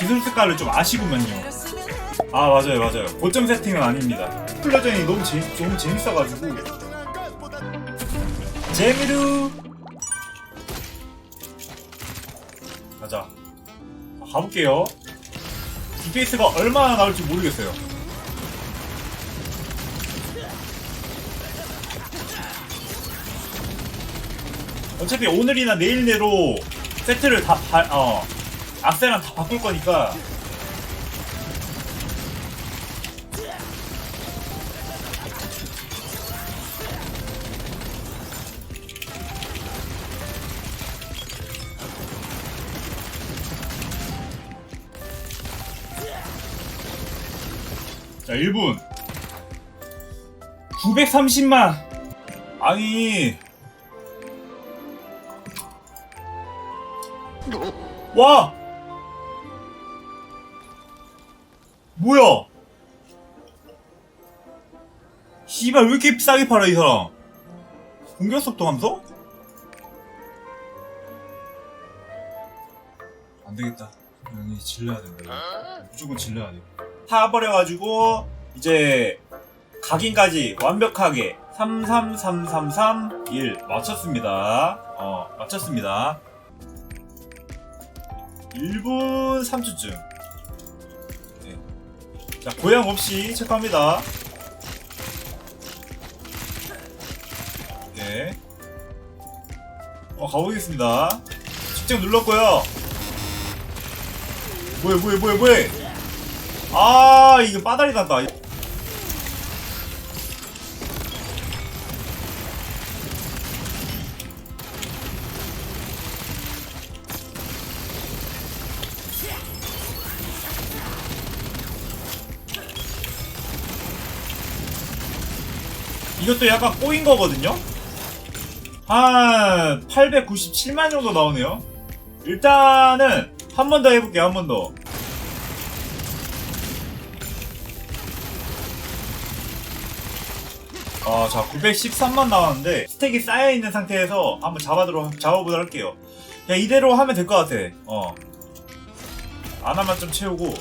기술 색깔을 좀 아시구만요. 아 맞아요 맞아요. 고점 세팅은 아닙니다. 플러전이 너무 재 너무 재밌어가지고. 재미루. 가자. 자, 가볼게요. DPS가 얼마나 나올지 모르겠어요. 어차피 오늘이나 내일 내로 세트를 다, 바, 어, 악세랑 다 바꿀 거니까. 자, 1분. 930만! 아니. 와! 뭐야? 씨발, 왜 이렇게 싸게 팔아, 이 사람? 공격 속도 감소? 안 되겠다. 여기 질러야 된다. 무조건 질러야 돼. 타버려가지고, 이제, 각인까지 완벽하게 333331 맞췄습니다. 어, 맞췄습니다. 1분 3초쯤. 네. 자, 고양 없이 체크합니다. 네. 어, 가보겠습니다. 측정 눌렀고요. 뭐야, 뭐야, 뭐야, 뭐야. 아, 이거 빠다리 난다. 이것도 약간 꼬인 거거든요? 한 897만 정도 나오네요. 일단은 한 번 더 해볼게요, 한 번 더. 아, 자, 913만 나왔는데 스택이 쌓여있는 상태에서 한번 잡아보도록, 잡아보도록 할게요. 야, 이대로 하면 될 것 같아. 어. 하나만 좀 채우고.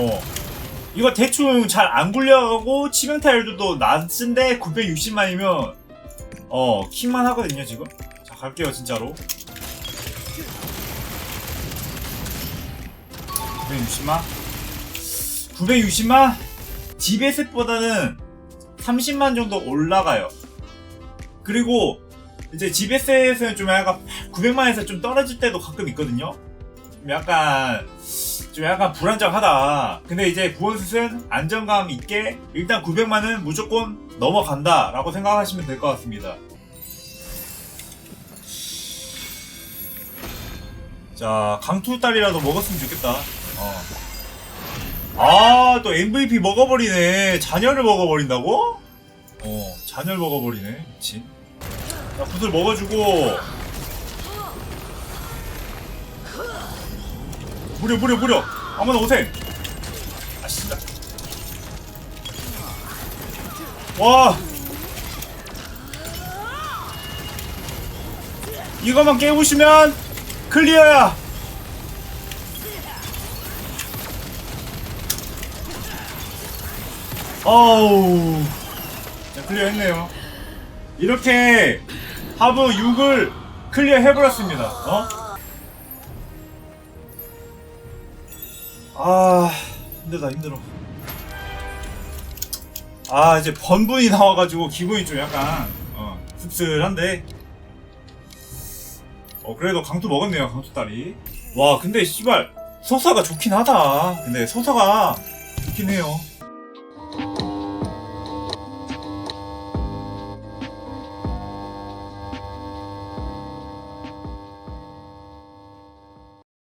어. 이거 대충 잘 안 굴려가고 치명타율도 낮은데 960만이면 어 킥만 하거든요 지금. 자 갈게요 진짜로. 960만? 960만? GBS보다는 30만 정도 올라가요. 그리고 이제 GBS에서는 좀 약간 900만에서 좀 떨어질 때도 가끔 있거든요. 좀 약간 좀 약간 불안정하다. 근데 이제 구원슛은 안정감 있게 일단 900만은 무조건 넘어간다 라고 생각하시면 될 것 같습니다. 자, 강투딸이라도 먹었으면 좋겠다. 어. 아, 또 MVP 먹어버리네. 자녀를 먹어버린다고? 어, 자녀를 먹어버리네. 미친. 자, 굿을 먹어주고. 무려 무려 무려. 아무나 오셈 아 씨다 와. 이거만 깨우시면 클리어야. 어우. 자 클리어 했네요. 이렇게 하부 6을 클리어 해버렸습니다. 어? 아 힘들다 힘들어. 아 이제 번분이 나와가지고 기분이 좀 약간 어, 씁쓸한데? 어 그래도 강투 먹었네요 강투 딸이. 와 근데 씨발 서사가 좋긴 하다. 근데 서사가 좋긴 해요